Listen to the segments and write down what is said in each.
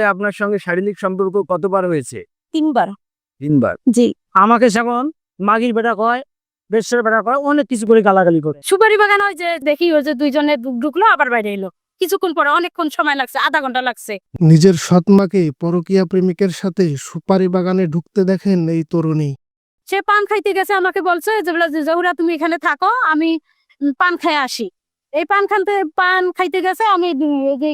আপনার সঙ্গে শারীরিক সম্পর্ক কতবার হয়েছে? তিনবার। তিনবার? জি। আমাকে যেমন মাগির বেটা কয় বেশের বেটা কয় অনেক কিছু করে গালাগালি করে। সুপারি বাগান হয় যে দেখি ওই যে দুইজনে ঢুক- ঢুকলো আবার বাইরে এলো। কিছুক্ষণ পরে অনেকক্ষণ সময় লাগছে আধা ঘণ্টা লাগছে। নিজের সৎমাকে পরকীয়া প্রেমিকের সাথে সুপারি বাগানে ঢুকতে দেখেন এই তরুণী। সে পান খাইতে গেছে আমাকে বলছে যে জহুরা তুমি এখানে থাকো আমি পান খাই আসি। এই পান খানতে পান খাইতে গেছে আমি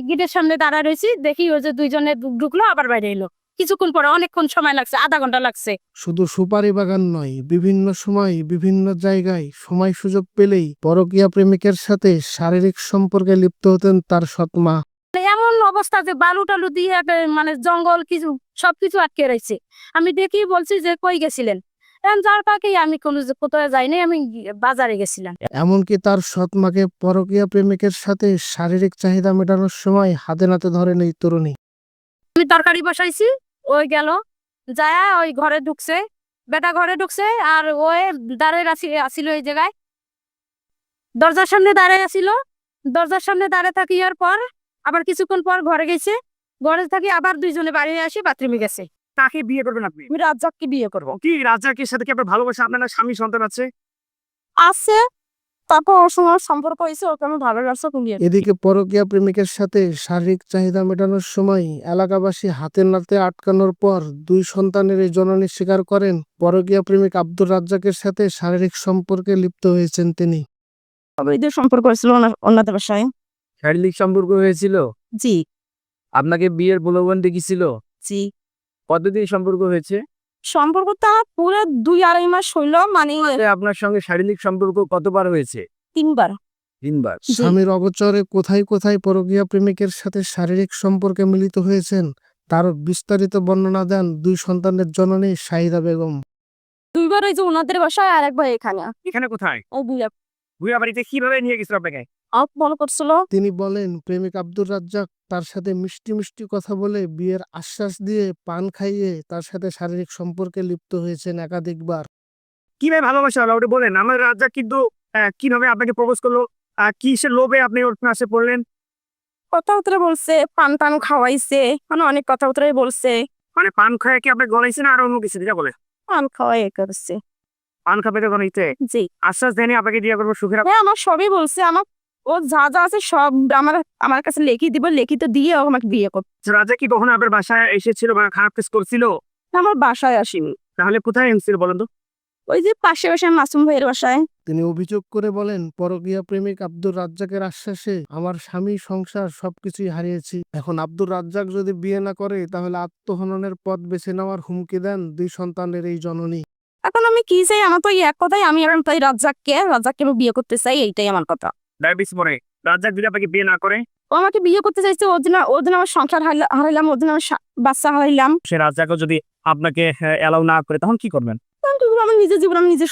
গেটের সামনে দাঁড়া রয়েছি দেখি ওই যে দুইজনে ঢুক- ঢুকলো আবার বাইরে এলো। কিছুক্ষণ পরে অনেকক্ষণ সময় লাগছে আধা ঘণ্টা লাগছে। শুধু সুপারি বাগান নয় বিভিন্ন সময় বিভিন্ন জায়গায় সময় সুযোগ পেলেই পরকীয়া প্রেমিকের সাথে শারীরিক সম্পর্কে লিপ্ত হতেন তার সৎমা মানে এমন অবস্থা যে বালু টালু দিয়ে মানে জঙ্গল কিছু সবকিছু আটকে রয়েছে। আমি দেখি বলছি যে কই গেছিলেন? যার পাকেই আমি কোনো কোথাও যাইনি আমি বাজারে গেছিলাম। এমনকি তার সৎমাকে পরকীয়া প্রেমিকের সাথে শারীরিক চাহিদা মেটানোর সময় হাতে নাতে ধরেন এই তরুণী। আমি তরকারি বসাইছি ওই গেল যায় ওই ঘরে ঢুকছে বেটা ঘরে ঢুকছে আর ওই দাঁড়ায় আসিল এই জায়গায়। দরজার সামনে দাঁড়ায় আসিল দরজার সামনে দাঁড়ায় থাকিয়ার পর আবার কিছুক্ষণ পর ঘরে গেছে ঘরে থাকি আবার দুইজনে বাড়ি আসি বাথরুমে গেছে। তাকে বিয়ে করবেন আপনি? আমি রাজ্জাককে বিয়ে করব। কি রাজাকের সাথে কি আপনার ভালোবাসা আপনার না স্বামী সন্তান আছে? আছে। তারপর ওর সঙ্গে সম্পর্ক হয়েছে ওকে আমি ভালো লাগছে তুমি এদিকে পরকীয়া প্রেমিকের সাথে শারীরিক চাহিদা মেটানোর সময় এলাকাবাসী হাতে নাতে আটকানোর পর দুই সন্তানের এই জননী স্বীকার করেন পরকীয়া প্রেমিক আব্দুর রাজ্জাকের সাথে শারীরিক সম্পর্কে লিপ্ত হয়েছেন তিনি। অবৈধ সম্পর্ক হয়েছিল বাসায়। শারীরিক সম্পর্ক হয়েছিল? জি। আপনাকে বিয়ের প্রলোভন দেখিছিল জি। কতদিন সম্পর্ক হয়েছে? সম্পর্কটা পুরো দুই আড়াই মাস হইল মানে আপনার সঙ্গে শারীরিক সম্পর্ক কতবার হয়েছে? তিনবার। তিনবার। স্বামীর অগোচরে কোথায় কোথায় পরকীয়া প্রেমিকের সাথে শারীরিক সম্পর্কে মিলিত হয়েছেন? তার বিস্তারিত বর্ণনা দেন দুই সন্তানের জননী শাহিদা বেগম। দুইবার ওই যে ওনাদের বাসায় আর একবার এখানে। এখানে কোথায়? ও বুঝা বুয়া বাড়িতে কীভাবে নিয়ে গেছিল আপনাকে? আপ মনে করছিল তিনি বলেন প্রেমিক আব্দুর রাজ্জাক তার সাথে মিষ্টি মিষ্টি কথা বলে বিয়ের আশ্বাস দিয়ে পান খাইয়ে তার সাথে শারীরিক সম্পর্কে লিপ্ত হয়েছেন একাধিকবার। কীভাবে ভালোবাসা হলো ওটা বলেন আমার রাজা কিন্তু কীভাবে আপনাকে প্রপোজ করল? লোভে আপনি ওর কাছে পড়লেন? কথাবার্তা বলছে পান টান খাওয়াইছে। মানে অনেক কথাবার্তাই বলছে। মানে পান খায় কি আপনি গলাইছে না আর অন্য কিছু? যেটা বলে পান খাওয়াই করছে। পান খাবে তো গলাইতে? জি। আশ্বাস দেয়নি আপনাকে দিয়ে করব সুখের হ্যাঁ আমার সবই বলছে আমার ও যা যা আছে সব আমার আমার কাছে লেখি দিব লিখিত দিয়ে ও আমাকে বিয়ে করতে রাজা কি কখনো আপনার বাসায় এসেছিল বা খারাপ কাজ করছিল? আমার বাসায় আসিনি। তাহলে কোথায় এসেছিল বলেন তো? ওই যে পাশে বাসায় মাসুম ভাইয়ের বাসায়। তিনি অভিযোগ করে বলেন পরকীয়া প্রেমিক আব্দুর রাজ্জাকের আশ্বাসে আমার স্বামী সংসার সবকিছুই হারিয়েছি। এখন আব্দুর রাজ্জাক যদি বিয়ে না করে তাহলে আত্মহননের পথ বেছে নেওয়ার হুমকি দেন দুই সন্তানের এই জননী। এখন আমি কি চাই? আমার তো এক কথাই আমি এখন তাই রাজ্জাককে রাজ্জাককে আমি বিয়ে করতে চাই এইটাই আমার কথা। ডায়াবেটিস মরে। রাজা যদি আপনাকে বিয়ে না করে। ও আমাকে বিয়ে করতে চাইছে ওর দিন ওর দিন আমার সংসার হারাইলাম ওর দিন আমার বাচ্চা হারাইলাম। সে রাজাকে যদি আপনাকে অ্যালাউ না করে তখন কি করবেন? আমার নিজের জীবন আমি নিজে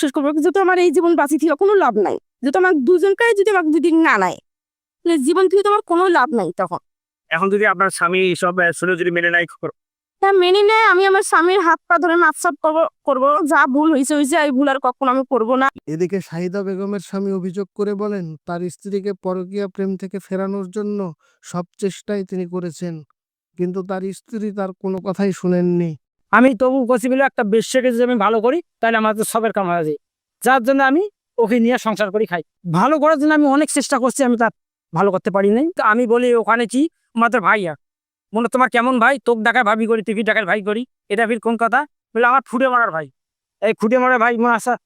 শেষ করব- যেহেতু আমার এই জীবন বাঁচি থেকে কোনো লাভ নাই। যেহেতু আমার দুজনকে যদি আমাকে দুদিন না নেয় জীবন থেকে তো আমার কোনো লাভ নাই তখন। এখন যদি আপনার স্বামী সব শুনে যদি মেনে নাই তা মেনে নেয় আমি আমার স্বামীর হাত পা ধরে মাপসাপ করব করব। যা ভুল হয়েছে হয়েছে এই ভুল আর কখনো আমি করব না। এদিকে শাহিদা বেগমের স্বামী অভিযোগ করে বলেন তার স্ত্রীকে পরকীয়া প্রেম থেকে ফেরানোর জন্য সব চেষ্টাই তিনি করেছেন কিন্তু তার স্ত্রী তার কোনো কথাই শুনেননি। আমি তবু পসিবল একটা বেশ্যাকে যদি আমি ভালো করি তাহলে আমার তো সবের কাম হয়ে যায়। যার জন্য আমি ওকে নিয়ে সংসার করি খাই। ভালো করার জন্য আমি অনেক চেষ্টা করছি আমি তার ভালো করতে পারি নাই। তো আমি বলি ওখানে কি? আমাদের ভাই আর মনে তোমার কেমন ভাই? তোক ডাকায় ভাবি করি, তুই ডাকায় ভাই করি? এটা ফির কোন কথা? বলে আমার ফুটে মারার ভাই। এই ফুটে মারার ভাই, মনে আসা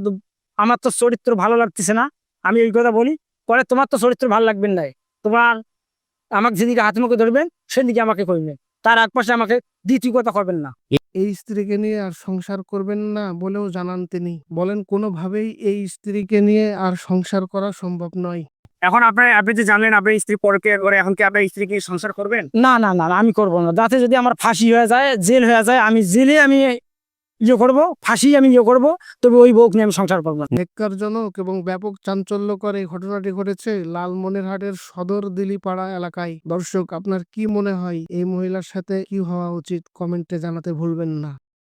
দু- আমার তো চরিত্র ভালো লাগতেছে না। আমি এই কথা বলি, পরে তোমার তো চরিত্র ভালো লাগবে না। তোমার আমাকে যেদিকে হাত মুখে ধরবেন, সেদিকে আমাকে করবেন তার এক পাশে আমাকে দ্বিতীয় কথা করবেন না। এই স্ত্রীকে নিয়ে আর সংসার করবেন না বলেও জানান তিনি। বলেন, কোনোভাবেই এই স্ত্রীকে নিয়ে আর সংসার করা সম্ভব নয়। এখন আপনার আপনি যে জানলেন আপনার স্ত্রী পরকে করে এখন কি আপনার স্ত্রী কি সংসার করবেন? না না না আমি করব না। যাতে যদি আমার ফাঁসি হয়ে যায় জেল হয়ে যায় আমি জেলে আমি ইয়ে করব ফাঁসি আমি ইয়ে করব তবে ওই বউকে নিয়ে আমি সংসার করব না। নেককারজনক এবং ব্যাপক চাঞ্চল্যকর এই ঘটনাটি ঘটেছে লালমনিরহাটের সদর দিলিপাড়া এলাকায়। দর্শক আপনার কি মনে হয়? এই মহিলার সাথে কি হওয়া উচিত? কমেন্টে জানাতে ভুলবেন না।